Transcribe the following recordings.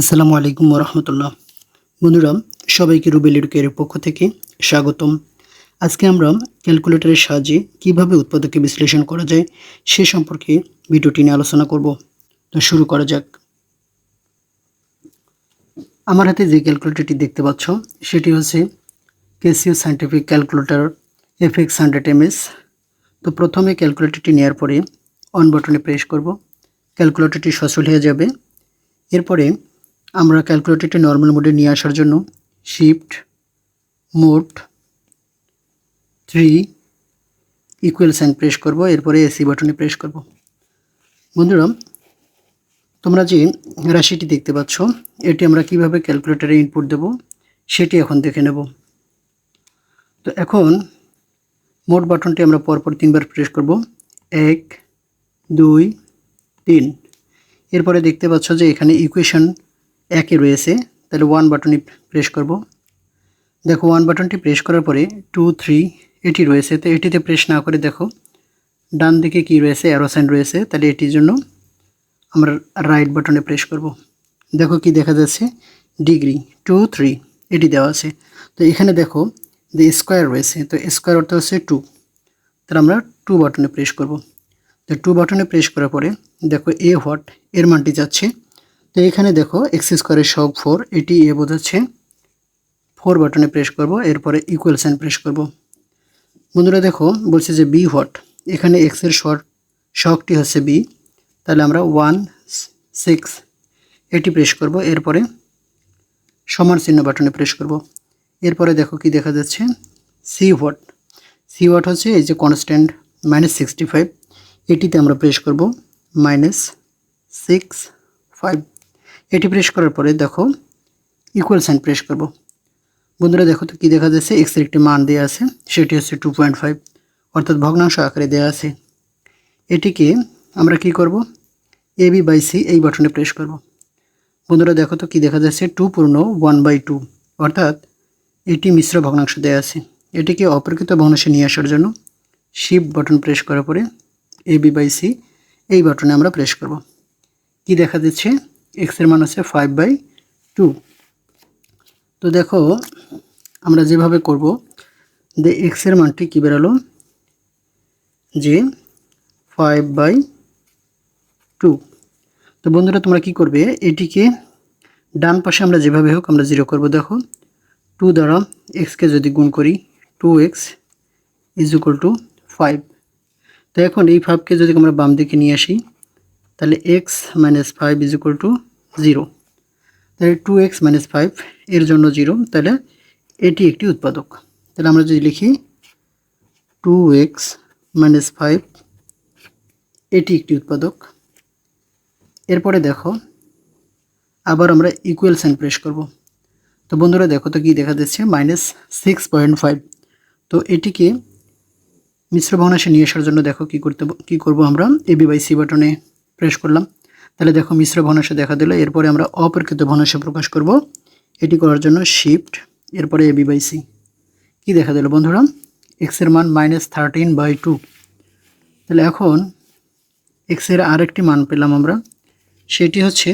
আসসালামু আলাইকুম রহমতুল্লাহ বন্ধুরা, সবাইকে রুবেল এডুকের পক্ষ থেকে স্বাগতম। আজকে আমরা ক্যালকুলেটরের সাহায্যে কীভাবে উৎপাদকে বিশ্লেষণ করা যায় সে সম্পর্কে ভিডিওটি নিয়ে আলোচনা করব। তো শুরু করা যাক। আমার হাতে যে ক্যালকুলেটরটি দেখতে পাচ্ছ, সেটি হচ্ছে Casio scientific calculator F X hundred MS. তো প্রথমে ক্যালকুলেটরটি নেওয়ার পরে অন বাটনে প্রেস করব। ক্যালকুলেটরটি সচল হয়ে যাবে। এরপরে আমরা ক্যালকুলেটরটি নর্মাল মোডে নিয়ে আসার জন্য shift mode three equal sign press করব, এরপরে এসি বাটনে প্রেস করব। বন্ধুরা, তোমরা যে রাশিটি দেখতে পাচ্ছ, এটি আমরা কীভাবে ক্যালকুলেটরে ইনপুট দেব, সেটি এখন দেখে নেব। তো এখন মোট বাটনটি আমরা পরপর তিনবার প্রেস করব। এক, দুই, তিন। এরপরে দেখতে পাচ্ছ যে এখানে ইকুয়েশন একে রয়েছে, তাহলে ওয়ান বাটনটি প্রেস করব। দেখো ওয়ান বাটনটি প্রেস করার পরে টু থ্রি এটি রয়েছে, তো এটিতে প্রেস না করে দেখো, ডান দিকে কি রয়েছে অ্যারো সাইন রয়েছে, তাহলে এটির জন্য আমরা রাইট বাটনে প্রেস করব। দেখো কি দেখা যাচ্ছে ডিগ্রি টু থ্রি এটি দেওয়া আছে। তো এখানে দেখো যে স্কোয়ার রয়েছে, তো স্কোয়ার অর্থ হচ্ছে টু তাহলে আমরা টু বাটনে প্রেস করব। তো টু বাটনে প্রেস করার পরে দেখো এ হোয়াট এর মানটি যাচ্ছে তো এখানে দেখো এক্স স্কোয়ারের সব ফোর এটি এ বোঝাচ্ছে ফোর বাটনে প্রেস করব, এরপরে ইকুয়াল সাইন প্রেস করব। বন্ধুরা দেখো, বলছে যে বি হোয়াট এখানে এক্সের শর্ট শকটি হচ্ছে বি তাহলে আমরা ওয়ান সিক্স এটি প্রেস করব, এরপরে সমান চিহ্ন বাটনে প্রেস করব। এরপরে দেখো কি দেখা যাচ্ছে? সি হোয়াট সি হোয়াট হচ্ছে এই যে কনস্ট্যান্ট মাইনাস সিক্সটি ফাইভ এটিতে আমরা প্রেস করব মাইনাস সিক্স ফাইভ এটি প্রেস করার পরে দেখো ইকুয়াল সাইন প্রেস করব। বন্ধুরা দেখো তো কী দেখা যাচ্ছে? এক্সের একটি মান দেওয়া আছে, সেটি হচ্ছে টু পয়েন্ট ফাইভ অর্থাৎ ভগ্নাংশ আকারে দেওয়া আছে। এটিকে আমরা কি করব? এ বি বাই সি এই বাটনে প্রেস করব। বন্ধুরা দেখো তো কী দেখা যাচ্ছে? টু পূর্ণ ওয়ান বাই টু অর্থাৎ এটি মিশ্র ভগ্নাংশ দেওয়া আছে। এটিকে অপরকৃত ভগ্নাংশে নিয়ে আসার জন্য শিপ বাটন প্রেস করার পরে এ বি বাই সি এই বাটনে আমরা প্রেস করব। কি দেখা দিচ্ছে এক্সের মান হচ্ছে ফাইভ বাই টু তো দেখো, আমরা যেভাবে করব, যে এক্সের মানটি কী বেরোলো? যে ফাইভ বাই টু তো বন্ধুরা, তোমরা কি করবে? এটিকে ডান পাশে আমরা যেভাবে হোক আমরা জিরো করব। দেখো টু দ্বারা এক্সকে যদি গুণ করি two X is equal to five তো এখন এই ফাইভকে যদি আমরা বাম দিকে নিয়ে আসি, তাহলে X minus five is equal to zero. তাহলে টু এক্স মাইনাস ফাইভ এর জন্য জিরো, তাহলে এটি একটি উৎপাদক। তাহলে আমরা যদি লিখি টু এক্স মাইনাস ফাইভ এটি একটি উৎপাদক। এরপরে দেখো, আবার আমরা ইকুয়াল সাইন প্রেস করব। তো বন্ধুরা, দেখো তো কি দেখা যাচ্ছে মাইনাস সিক্স পয়েন্ট ফাইভ তো এটিকে মিশ্র ভগ্নাংশে নিয়ে আসার জন্য দেখো কি করতে কি করব আমরা? এবি বাই সি বাটনে প্রেস করলাম। তাহলে দেখো মিশ্র ভগ্নাংশে দেখা দিল, এরপরে আমরা অপরকৃত ভগ্নাংশে প্রকাশ করব। এটি করার জন্য শিফট এরপরে এবি বাই সি কী দেখা দিল বন্ধুরা? এক্সের মান মাইনাস থার্টিন বাই টু তাহলে এখন এক্সের আরেকটি মান পেলাম আমরা, সেটি হচ্ছে,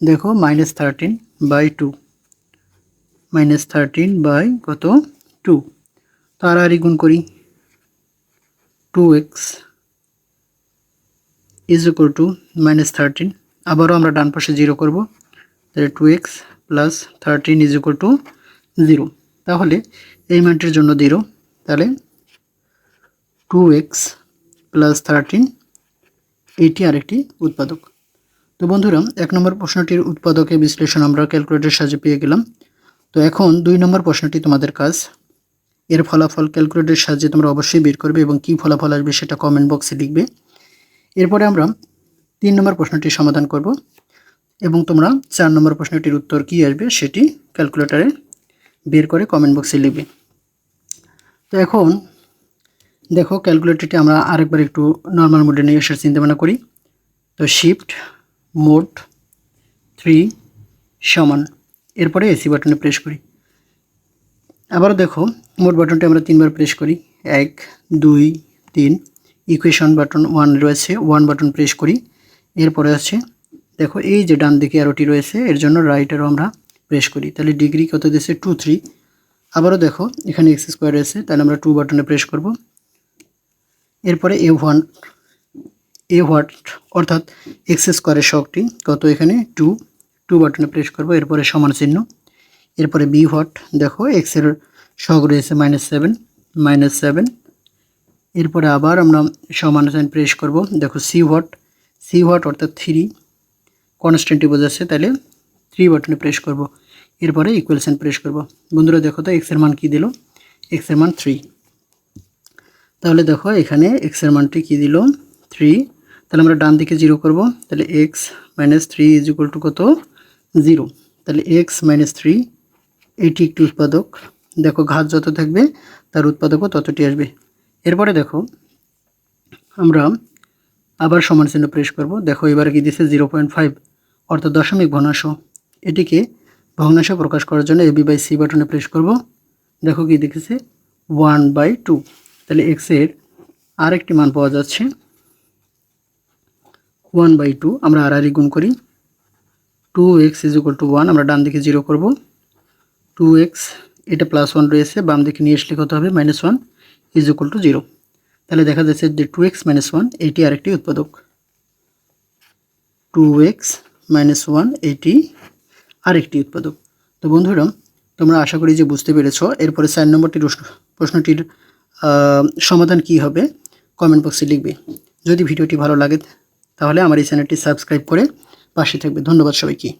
দেখো minus thirteen by two minus thirteen by কত? টু তার আর গুণ করি। Two X is equal to minus thirteen আবারও আমরা ডান পাশে জিরো করব। তাহলে two X plus thirteen is equal to zero তাহলে এই মানটির জন্য জিরো তাহলে টু এক্স প্লাস থার্টিন এটি আরেকটি উৎপাদক। তো বন্ধুরা, এক নম্বর প্রশ্নটির উৎপাদকের বিশ্লেষণ আমরা ক্যালকুলেটরের সাহায্যে পেয়ে গেলাম। তো এখন দুই নম্বর প্রশ্নটি তোমাদের কাজ। এর ফলাফল ক্যালকুলেটরের সাহায্যে তোমরা অবশ্যই বের করবে এবং কী ফলাফল আসবে সেটা কমেন্ট বক্সে লিখবে। এরপরে আমরা তিন নম্বর প্রশ্নটির সমাধান করব এবং তোমরা চার নম্বর প্রশ্নটির উত্তর কী আসবে সেটি ক্যালকুলেটারে বের করে কমেন্ট বক্সে লিখবে। তো এখন দেখো ক্যালকুলেটরটি আমরা আরেকবার একটু নর্মাল মোডে নিয়ে আসার চিন্তাভাবনা করি। তো শিফট মোড থ্রি সমান। এরপরে এসি বাটনে প্রেস করি। আবারও দেখো মোট বাটনটি আমরা তিনবার প্রেস করি। এক, দুই, তিন। ইকুয়েশন বাটন ওয়ান রয়েছে ওয়ান বাটন প্রেস করি, এরপরে আছে, দেখো এই যে ডান দিকে অ্যারোটি রয়েছে, এর জন্য রাইট আমরা প্রেস করি, তাহলে ডিগ্রি কত দিয়েছে? টু থ্রি আবারও দেখো, এখানে এক্স স্কোয়ার রয়েছে, তাহলে আমরা টু বাটনে প্রেস করব, এরপরে এ ওয়ান এ হোয়াট অর্থাৎ এক্স স্কোয়ারের শখটি কত এখানে? টু টু বাটনে প্রেস করব, এরপরে সমান চিহ্ন, এরপরে বি হোয়াট দেখো এক্সের শখ রয়েছে মাইনাস সেভেন মাইনাস সেভেন এরপরে আবার আমরা সমান সাইন প্রেস করব। দেখো সি হোয়াট সি হোয়াট অর্থাৎ থ্রি কনস্ট্যান্টটি বোঝাচ্ছে, তাহলে থ্রি বাটনে প্রেস করব। এরপরে ইকুয়াল সাইন প্রেস করব। বন্ধুরা দেখো তো এক্সের মান কী দিল? এক্সের মান থ্রি তাহলে দেখো, এখানে এক্সের মানটি কী দিল? থ্রি তাহলে আমরা ডান দিকে জিরো করব। তাহলে X minus three is equal to কত? জিরো তাহলে এক্স মাইনাস থ্রি এটি একটি উৎপাদক। দেখো, ঘাত যত থাকবে, তার উৎপাদকও ততটি আসবে। এরপরে দেখো, আমরা আবার সমান চিহ্ন প্রেস করব। দেখো, এবার কি দিছে? জিরো পয়েন্ট ফাইভ অর্থাৎ দশমিক ভগ্নাংশ। এটিকে ভগ্নাংশ প্রকাশ করার জন্য এবি বাই সি বাটনে প্রেস করব। দেখো কি দেখেছে? ওয়ান বাই টু তাহলে এক্সের আরেকটি মান পাওয়া যাচ্ছে ওয়ান বাই টু আমরা আর আর গুণ করি। Two X is equal to one আমরা ডান দিকে জিরো করব। টু এক্স এটা প্লাস ওয়ান রয়েছে বাম দিকে নিয়ে আসলে কত হবে? Minus one is equal to zero তাহলে দেখা যাচ্ছে যে টু এক্স মাইনাস ওয়ান এটি আরেকটি উৎপাদক। টু এক্স মাইনাস ওয়ান এটি আরেকটি উৎপাদক। তো বন্ধুরা, তোমরা আশা করি যে বুঝতে পেরেছ। এরপরে চার নম্বরটি প্রশ্ন- প্রশ্নটির সমাধান কি হবে কমেন্ট বক্সে লিখবে। যদি ভিডিওটি ভালো লাগে, তাহলে আমার এই চ্যানেলটি সাবস্ক্রাইব করে পাশে থাকবে। ধন্যবাদ সবাইকে।